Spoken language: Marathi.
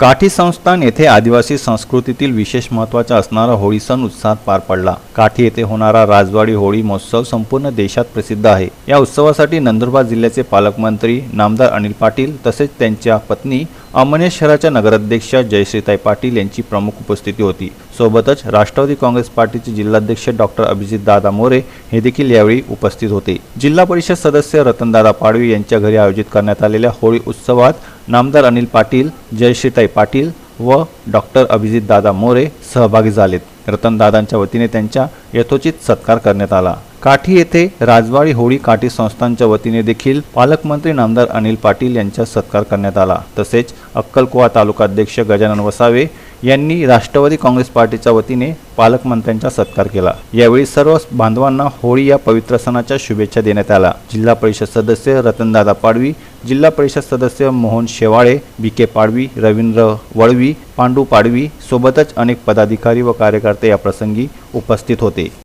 काठी संस्थान येथे आदिवासी संस्कृतीतील विशेष महत्त्वाचा असणारा होळी सण उत्साहात पार पडला. काठी येथे होणारा राजवाडी होळी महोत्सव संपूर्ण देशात प्रसिद्ध आहे. या उत्सवासाठी नंदुरबार जिल्ह्याचे पालकमंत्री नामदार अनिल पाटील तसेच त्यांच्या पत्नी अमनेश शहराच्या नगराध्यक्षा जयश्रीताई पाटील यांची प्रमुख उपस्थिती होती. सोबतच राष्ट्रवादी काँग्रेस पार्टीचे जिल्हाध्यक्ष डॉक्टर अभिजित दादा मोरे हे देखील यावेळी उपस्थित होते. जिल्हा परिषद सदस्य रतनदादा पाडवी यांच्या घरी आयोजित करण्यात आलेल्या होळी उत्सवात नामदार अनिल पाटील जयश्रीताई पाटील व डॉक्टर अभिजित दादा मोरे सहभागी झालेत. रतनदादांच्या वतीने त्यांच्या यथोचित सत्कार करण्यात आला. काठी येथे राजवाडी होळी काठी संस्थांच्या वतीने देखील पालकमंत्री नामदार अनिल पाटील यांचा सत्कार करण्यात आला. तसेच अक्कलकुवा तालुकाध्यक्ष गजानन वसावे यांनी राष्ट्रवादी काँग्रेस पार्टीच्या वतीने पालकमंत्र्यांचा सत्कार केला. यावेळी सर्व बांधवांना होळी या पवित्र सणाच्या शुभेच्छा देण्यात आल्या. जिल्हा परिषद सदस्य रतनदादा पाडवी जिल्हा परिषद सदस्य मोहन शेवाळे बी के पाडवी रवींद्र वळवी पांडू पाडवी सोबतच अनेक पदाधिकारी व कार्यकर्ते या प्रसंगी उपस्थित होते.